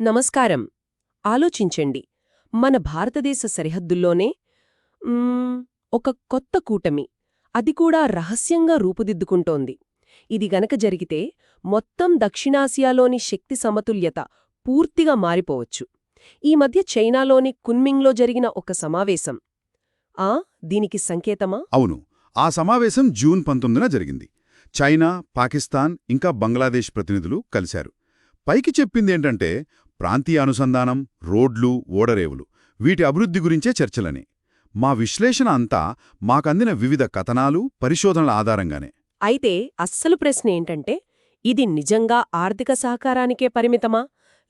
నమస్కారం. ఆలోచించండి. మన భారతదేశ సరిహద్దుల్లోనే ఒక కొత్త కూటమి. అది కూడా రహస్యంగా రూపుదిద్దుకుంటోంది. ఇది గనక జరిగితే మొత్తం దక్షిణాసియాలోని శక్తి సమతుల్యత పూర్తిగా మారిపోవచ్చు. ఈ మధ్య చైనాలోని కున్మింగ్లో జరిగిన ఒక సమావేశం. ఆ దీనికి సంకేతమా? అవును. ఆ సమావేశం జూన్ పంతొమ్మిదిన జరిగింది. చైనా పాకిస్తాన్ ఇంకా బంగ్లాదేశ్ ప్రతినిధులు కలిశారు. పైకి చెప్పిందేంటంటే ప్రాంతీయ అనుసంధానం రోడ్లు ఓడరేవులు. వీటి అభివృద్ధి గురించే చర్చలని. మా విశ్లేషణ అంతా మాకందిన వివిధ కథనాలు పరిశోధనల ఆధారంగానే. అయితే అస్సలు ప్రశ్న ఏంటంటే ఇది నిజంగా ఆర్థిక సహకారానికే పరిమితమా?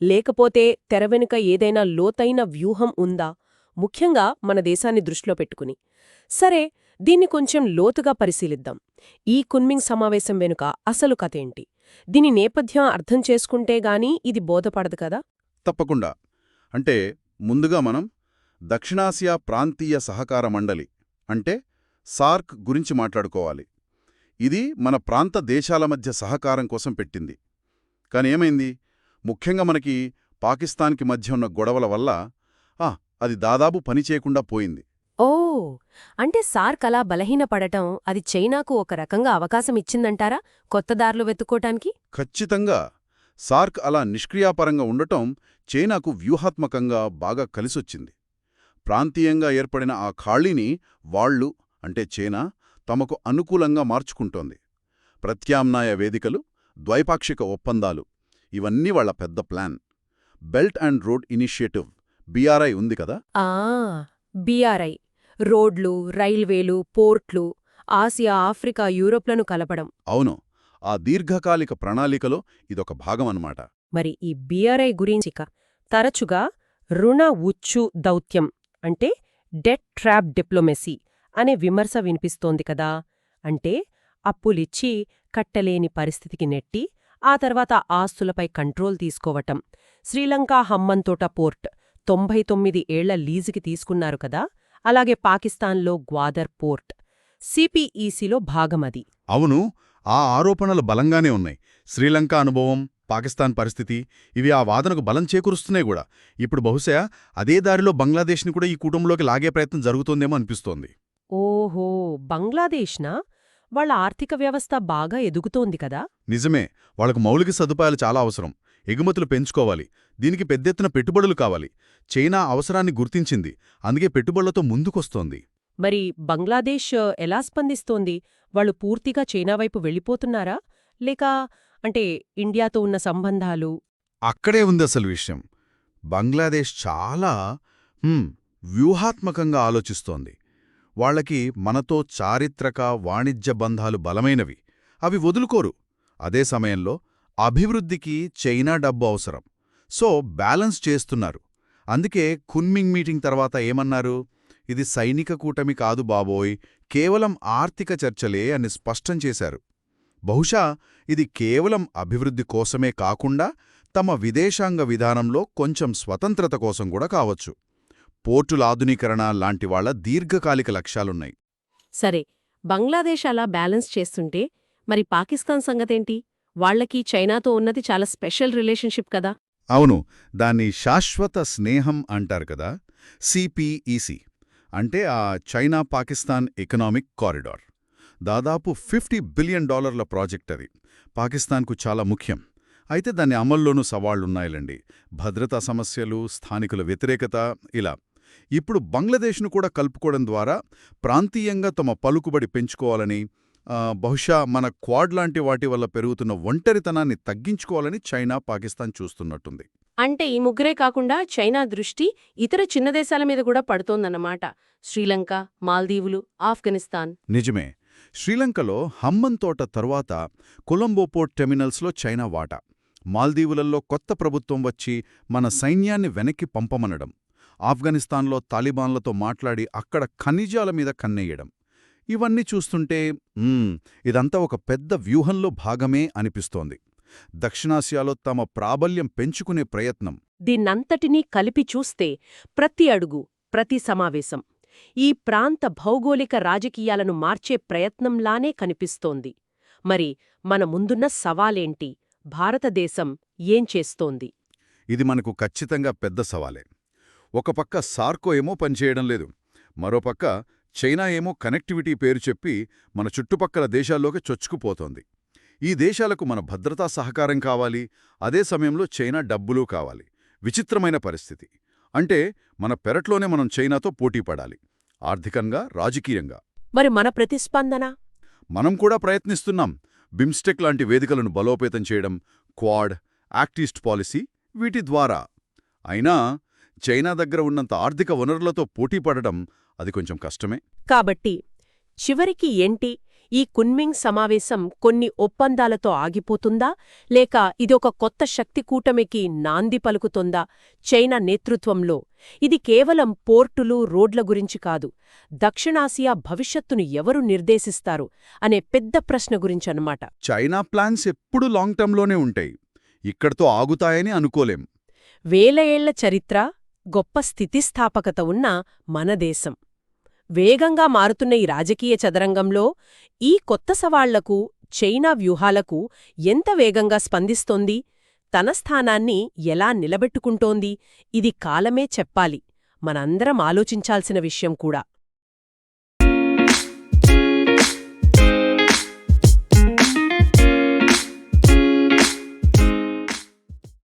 లేకపోతే తెర వెనుక ఏదైనా లోతైన వ్యూహం ఉందా? ముఖ్యంగా మన దేశాన్ని దృష్టిలో పెట్టుకుని. సరే దీన్ని కొంచెం లోతుగా పరిశీలిద్దాం. ఈ కున్మింగ్ సమావేశం వెనుక అసలు కథేంటి దీని నేపథ్యం అర్థం చేసుకుంటే గానీ ఇది బోధపడదు కదా? తప్పకుండా. అంటే ముందుగా మనం దక్షిణాసియా ప్రాంతీయ సహకార మండలి అంటే సార్క్ గురించి మాట్లాడుకోవాలి. ఇది మన ప్రాంత దేశాల మధ్య సహకారం కోసం పెట్టింది. కాని ఏమైంది? ముఖ్యంగా మనకి పాకిస్తాన్కి మధ్య ఉన్న గొడవల వల్ల ఆ అది దాదాపు పనిచేయకుండా పోయింది. ఓ! అంటే సార్క్ అలా బలహీనపడటం అది చైనాకు ఒక రకంగా అవకాశం ఇచ్చిందంటారా? కొత్త దారులు వెతుక్కోటానికి? ఖచ్చితంగా. సార్క్ అలా నిష్క్రియాపరంగా ఉండటం చైనాకు వ్యూహాత్మకంగా బాగా కలిసొచ్చింది. ప్రాంతీయంగా ఏర్పడిన ఆ ఖాళీని వాళ్ళు అంటే చైనా తమకు అనుకూలంగా మార్చుకుంటోంది. ప్రత్యామ్నాయ వేదికలు ద్వైపాక్షిక ఒప్పందాలు ఇవన్నీ వాళ్ళ పెద్ద plan. Belt and Road Initiative BRI ఉంది కదా? ఆ బీఆర్ఐ. రోడ్లు రైల్వేలు పోర్ట్లు ఆసియా ఆఫ్రికా యూరోప్లను కలపడం. అవును. ఆ దీర్ఘకాలిక ప్రణాళికలో ఇదొక భాగం అన్నమాట మరి ఈ బీఆర్ఐ గురించిక తరచుగా రుణ ఉచ్చు దౌత్యం అంటే డెట్ ట్రాప్ డిప్లొమెసీ అనే విమర్శ వినిపిస్తోంది కదా. అంటే అప్పులిచ్చి కట్టలేని పరిస్థితికి నెట్టి ఆ తర్వాత ఆస్తులపై కంట్రోల్ తీసుకోవటం. శ్రీలంక హమ్మన్తోట పోర్ట్ తొంభై తొమ్మిది ఏళ్ళ లీజుకి తీసుకున్నారు కదా. అలాగే పాకిస్తాన్లో గ్వాదర్ పోర్ట్. సిపిఈసిలో భాగమది. అవును ఆ ఆరోపణలు బలంగానే ఉన్నాయి. శ్రీలంక అనుభవం పాకిస్తాన్ పరిస్థితి ఇవి ఆ వాదనకు బలం చేకూరుస్తున్నాయి కూడా. ఇప్పుడు బహుశా అదే దారిలో బంగ్లాదేశ్ని కూడా ఈ కూటంలోకి లాగే ప్రయత్నం జరుగుతోందేమో అనిపిస్తోంది. ఓహో! బంగ్లాదేశ్నా? వాళ్ళ ఆర్థిక వ్యవస్థ బాగా ఎదుగుతోంది కదా? నిజమే. వాళ్ళకు మౌలిక సదుపాయాలు చాలా అవసరం. ఎగుమతులు పెంచుకోవాలి. దీనికి పెద్దెత్తున పెట్టుబడులు కావాలి. చైనా అవసరాన్ని గుర్తించింది. అందుకే పెట్టుబడులతో ముందుకొస్తోంది. మరి బంగ్లాదేశ్ ఎలా స్పందిస్తోంది? వాళ్ళు పూర్తిగా చైనా వైపు వెళ్ళిపోతున్నారా? లేక అంటే ఇండియాతో ఉన్న సంబంధాలు? అక్కడే ఉంది అసలు విషయం. బంగ్లాదేశ్ చాలా వ్యూహాత్మకంగా ఆలోచిస్తోంది. వాళ్ళకి మనతో చారిత్రక వాణిజ్య బంధాలు బలమైనవి. అవి వదులుకోరు. అదే సమయంలో అభివృద్ధికి చైనా డబ్బు అవసరం. సో బ్యాలెన్స్ చేస్తున్నారు. అందుకే కున్మింగ్ మీటింగ్ తర్వాత ఏమన్నారు? ఇది సైనిక కూటమి కాదు బాబోయ్ కేవలం ఆర్థిక చర్చలే అని స్పష్టం చేశారు. బహుశా ఇది కేవలం అభివృద్ధి కోసమే కాకుండా తమ విదేశాంగ విధానంలో కొంచెం స్వతంత్రత కోసం కూడా కావచ్చు. పోర్టుల ఆధునీకరణ లాంటి వాళ్ళ దీర్ఘకాలిక లక్ష్యాలున్నాయి. సరే బంగ్లాదేశ్ అలా బ్యాలెన్స్ చేస్తుంటే మరి పాకిస్తాన్ సంగతేంటి? వాళ్ళకి చైనాతో ఉన్నది చాలా స్పెషల్ రిలేషన్షిప్ కదా? అవును దాన్ని శాశ్వత స్నేహం అంటారు కదా సిపిఈసి. అంటే ఆ చైనా పాకిస్తాన్ ఎకనామిక్ కారిడార్. దాదాపు ఫిఫ్టీ బిలియన్ డాలర్ల ప్రాజెక్ట్ అది. పాకిస్తాన్కు చాలా ముఖ్యం. అయితే దాని అమల్లోనూ సవాళ్ళున్నాయిలండి భద్రతా సమస్యలు స్థానికుల వ్యతిరేకత ఇలా. ఇప్పుడు బంగ్లాదేశ్ను కూడా కలుపుకోవడం ద్వారా ప్రాంతీయంగా తమ పలుకుబడి పెంచుకోవాలని బహుశా మన క్వాడ్ లాంటి వాటి వల్ల పెరుగుతున్న ఒంటరితనాన్ని తగ్గించుకోవాలని చైనా పాకిస్తాన్ చూస్తున్నట్టుంది. అంటే ఈ ముగ్గురే కాకుండా చైనా దృష్టి ఇతర చిన్న దేశాల మీద కూడా పడుతోందన్నమాట. శ్రీలంక మాల్దీవులు ఆఫ్ఘనిస్తాన్. నిజమే. శ్రీలంకలో హమ్మన్ తోట తరువాత కొలంబో టెర్మినల్స్లో చైనా వాటా. మాల్దీవులలో కొత్త ప్రభుత్వం వచ్చి మన సైన్యాన్ని వెనక్కి పంపమనడం. ఆఫ్ఘనిస్తాన్లో తాలిబాన్లతో మాట్లాడి అక్కడ ఖనిజాల మీద కన్నెయ్యడం ఇవన్నీ చూస్తుంటే ఇదంతా ఒక పెద్ద వ్యూహంలో భాగమే అనిపిస్తోంది. దక్షిణాసియాలో తమ ప్రాబల్యం పెంచుకునే ప్రయత్నం. దీన్నంతటినీ కలిపి చూస్తే ప్రతి అడుగు ప్రతి సమావేశం ఈ ప్రాంత భౌగోళిక రాజకీయాలను మార్చే ప్రయత్నంలానే కనిపిస్తోంది. మరి మన ముందున్న సవాలేంటి? భారతదేశం ఏం చేస్తోంది? ఇది మనకు ఖచ్చితంగా పెద్ద సవాలే. ఒక పక్క సార్కో ఏమో పనిచేయడం లేదు మరోపక్క చైనా ఏమో కనెక్టివిటీ పేరు చెప్పి మన చుట్టుపక్కల దేశాల్లోకి చొచ్చుకుపోతోంది. ఈ దేశాలకు మన భద్రతా సహకారం కావాలి అదే సమయంలో చైనా డబ్బులు కావాలి. విచిత్రమైన పరిస్థితి. అంటే మన పెరట్లోనే మనం చైనాతో పోటీ పడాలి. ఆర్థికంగా రాజకీయంగా. మరి మన ప్రతిస్పందన? మనం కూడా ప్రయత్నిస్తున్నాం. బిమ్స్టెక్ లాంటి వేదికలను బలోపేతం చేయడం క్వాడ్ యాక్టిస్ట్ పాలసీ వీటి ద్వారా. అయినా చైనా దగ్గర ఉన్నంత ఆర్థిక వనరులతో పోటీ పడడం అది కొంచెం కష్టమే. కాబట్టి చివరికి ఏంటి? ఈ కున్మింగ్ సమావేశం కొన్ని ఒప్పందాలతో ఆగిపోతుందా? లేక ఇదొక కొత్త శక్తి కూటమికి నాంది పలుకుతుందా? చైనా నేతృత్వంలో. ఇది కేవలం పోర్టులు రోడ్ల గురించి కాదు. దక్షిణాసియా భవిష్యత్తును ఎవరు నిర్దేశిస్తారు? అనే పెద్ద ప్రశ్న గురించన్నమాట. చైనా ప్లాన్స్ ఎప్పుడూ లాంగ్ టర్మ్లోనే ఉంటాయి. ఇక్కడితో ఆగుతాయని అనుకోలేం. వేల ఏళ్ళ చరిత్ర గొప్ప స్థితిస్థాపకత ఉన్న మన దేశం. వేగంగా మారుతున్న ఈ రాజకీయ చదరంగంలో ఈ కొత్త సవాళ్ళకు చైనా వ్యూహాలకు ఎంత వేగంగా స్పందిస్తోంది తన స్థానాన్ని ఎలా నిలబెట్టుకుంటోంది ఇది కాలమే చెప్పాలి. మనందరం ఆలోచించాల్సిన విషయం కూడా.